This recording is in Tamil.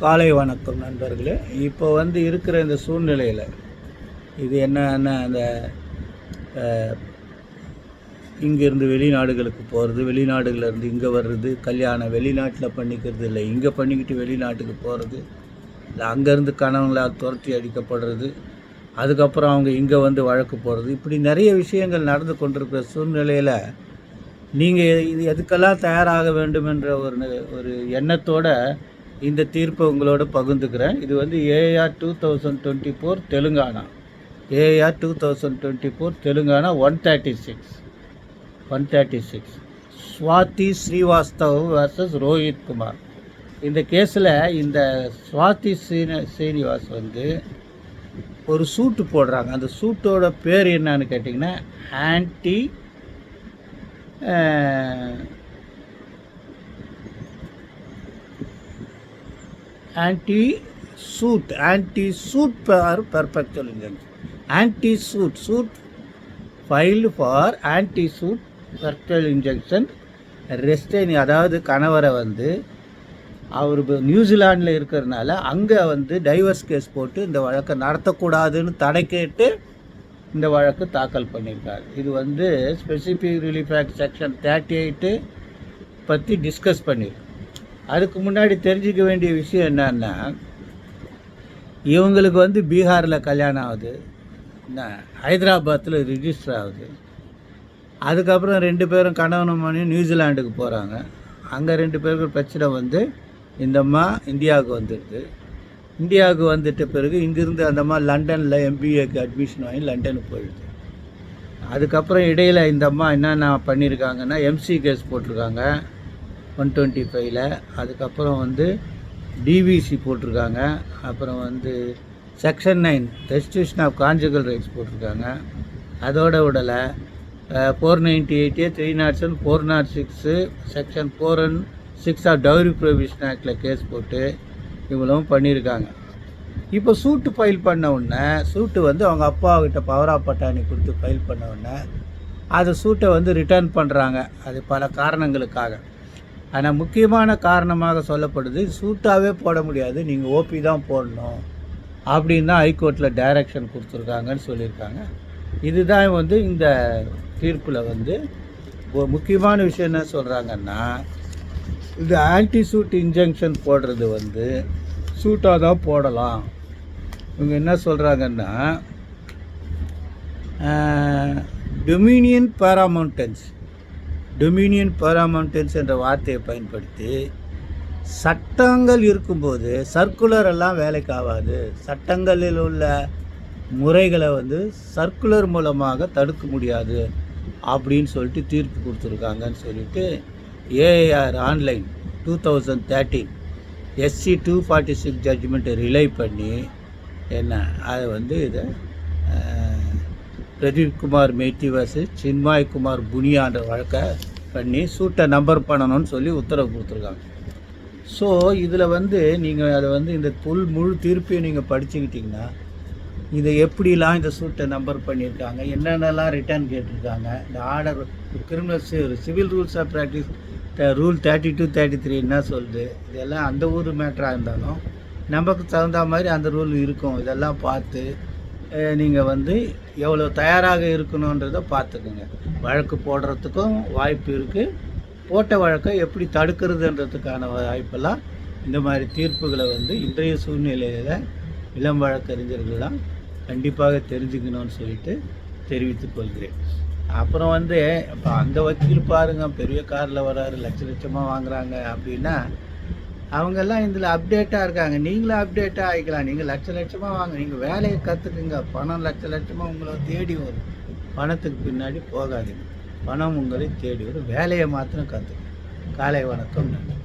காலை வணக்கம் நண்பர்களே. இப்போ வந்து இருக்கிற இந்த சூழ்நிலையில் இது என்னன்னா அந்த இங்கேருந்து வெளிநாடுகளுக்கு போகிறது வெளிநாடுகள்லேருந்து இங்கே வர்றது கல்யாணம் வெளிநாட்டில் பண்ணிக்கிறது இல்லை இங்கே பண்ணிக்கிட்டு வெளிநாட்டுக்கு போகிறது இல்லை அங்கேருந்து கணவங்களால் துரத்தி அடிக்கப்படுறது அதுக்கப்புறம் அவங்க இங்கே வந்து வழக்கு போடுறது இப்படி நிறைய விஷயங்கள் நடந்து கொண்டிருக்கிற சூழ்நிலையில் நீங்கள் இது எதுக்கெல்லாம் தயாராக வேண்டும் என்ற ஒரு ஒரு எண்ணத்தோட இந்த தீர்ப்பை உங்களோட பகிர்ந்துக்கிறேன். இது வந்து AIR two thousand twenty four Telangana. AIR two thousand twenty four Telangana one thirty six one thirty six Swathi Srivastav versus Rohit Kumar. இந்த கேஸில் இந்த ஸ்வாதி ஸ்ரீன ஸ்ரீனிவாஸ் வந்து ஒரு சூட்டு போடுறாங்க. அந்த சூட்டோட பேர் என்னன்னு கேட்டிங்கன்னா anti anti suit anti suit for perpetual injunction anti suit suit filed for anti suit perpetual injunction restraining அதாவது கணவரை வந்து அவர் நியூசிலாண்டில் இருக்கிறதுனால அங்கே வந்து டைவர்ஸ் கேஸ் போட்டு இந்த வழக்கை நடத்தக்கூடாதுன்னு தடை கேட்டு இந்த வழக்கு தாக்கல் பண்ணியிருக்காரு. இது வந்து specific relief act section thirty eight பற்றி டிஸ்கஸ் பண்ணியிருக்கு அதுக்கு முன்னாடி தெரிஞ்சிக்க வேண்டிய விஷயம் என்னன்னா இவங்களுக்கு வந்து பீகாரில் கல்யாணம் ஆகுது என்ன ஹைதராபாத்தில் ரிஜிஸ்டர் ஆகுது. அதுக்கப்புறம் ரெண்டு பேரும் கணவனும் மணி நியூசிலாண்டுக்கு போகிறாங்க அங்கே ரெண்டு பேருக்கு பிரச்சனை வந்து இந்தம்மா இந்தியாவுக்கு வந்துடுது. இந்தியாவுக்கு வந்துட்ட பிறகு இங்கிருந்து அந்தம்மா லண்டனில் எம்பிஏக்கு அட்மிஷன் வாங்கி லண்டனுக்கு போயிடுது. அதுக்கப்புறம் இடையில் இந்தம்மா என்னென்ன பண்ணியிருக்காங்கன்னா எம்சி கேஸ் போட்டிருக்காங்க. ஒன் டுவெண்ட்டி ஃபைவ்ல அதுக்கப்புறம் வந்து டிவிசி போட்டிருக்காங்க. அப்புறம் வந்து section nine restriction of conjugal rights போட்டிருக்காங்க. அதோட விடலை four ninety eight A three not seven four not six section four and six of dowry provision ஆக்டில் கேஸ் போட்டு இவ்வளவும் பண்ணியிருக்காங்க. இப்போ சூட்டு ஃபைல் பண்ண உடனே சூட்டு வந்து அவங்க அப்பாக்கிட்ட பவர் பவரா பட்டாணி கொடுத்து ஃபைல் பண்ண உடனே அது சூட்டை வந்து ரிட்டர்ன் பண்ணுறாங்க அது பல காரணங்களுக்காக. ஆனால் முக்கியமான காரணமாக சொல்லப்படுது சூட்டாகவே போட முடியாது நீங்கள் ஓபி தான் போடணும் அப்படின்னு தான் ஹைகோர்ட்டில் டைரக்ஷன் கொடுத்துருக்காங்கன்னு சொல்லியிருக்காங்க. இதுதான் வந்து இந்த தீர்ப்பில் வந்து முக்கியமான விஷயம் என்ன சொல்கிறாங்கன்னா இந்த ஆன்டி சூட் இன்ஜெக்ஷன் போடுறது வந்து சூட்டாக தான் போடலாம். இவங்க என்ன சொல்கிறாங்கன்னா டொமினியன் பேராமௌண்டன்ஸ் டொமினியன் பேராமௌண்டன்ஸ் என்ற வார்த்தையை பயன்படுத்தி சட்டங்கள் இருக்கும்போது சர்க்குலர் எல்லாம் வேலைக்கு ஆகாது. சட்டங்களில் உள்ள முறைகளை வந்து சர்க்குலர் மூலமாக தடுக்க முடியாது அப்படின்னு சொல்லிட்டு தீர்ப்பு கொடுத்துருக்காங்கன்னு சொல்லிட்டு AIR online two thousand thirteen SC two forty six ஜட்ஜ்மெண்ட்டை rely பண்ணி என்ன அதை வந்து இதை பிரதீப் குமார் மேத்தி வர்சஸ் சின்மாய் குமார் புனியான்ற வழக்கை பண்ணி சூட்டை நம்பர் பண்ணணும்னு சொல்லி உத்தரவு கொடுத்துருக்காங்க. ஸோ இதில் வந்து நீங்கள் அதை வந்து இந்த புல் முழு தீர்ப்பையும் நீங்கள் படிச்சுக்கிட்டிங்கன்னா இதை எப்படிலாம் இந்த சூட்டை நம்பர் பண்ணியிருக்காங்க என்னென்னலாம் ரிட்டர்ன் கேட்டிருக்காங்க இந்த order criminal civil rules of practice rule thirty two thirty three என்ன சொல்லுது இதெல்லாம் அந்த ஊர் மேட்டராக இருந்தாலும் நமக்கு தகுந்த மாதிரி அந்த ரூல் இருக்கும் இதெல்லாம் பார்த்து நீங்கள் வந்து எவ்வளோ தயாராக இருக்கணுன்றதை பார்த்துக்குங்க. வழக்கு போடுறதுக்கும் வாய்ப்பு இருக்குது போட்ட வழக்கை எப்படி தடுக்கிறதுன்றதுக்கான வாய்ப்பெல்லாம் இந்த மாதிரி தீர்ப்புகளை வந்து இன்றைய சூழ்நிலையில் இளம் வழக்கறிஞர்கள்லாம் கண்டிப்பாக தெரிஞ்சுக்கணும்னு சொல்லிட்டு தெரிவித்துக் கொள்கிறேன். அப்புறம் வந்து இப்போ அந்த வக்கீல் பாருங்கள் பெரிய காரில் வராரு லட்ச லட்சமாக வாங்குறாங்க அப்படின்னா அவங்கெல்லாம் இதில் அப்டேட்டாக இருக்காங்க. நீங்களும் அப்டேட்டாக ஆகிக்கலாம் நீங்கள் லட்ச லட்சமாக வாங்க. நீங்கள் வேலையை கற்றுக்குங்க பணம் லட்ச லட்சமாக உங்களை தேடி வரும். பணத்துக்கு பின்னாடி போகாதீங்க. பணம் உங்களை தேடி வரும். வேலையை மாத்திரம் கற்றுக்குங்க காலை வணக்கம். நன்றி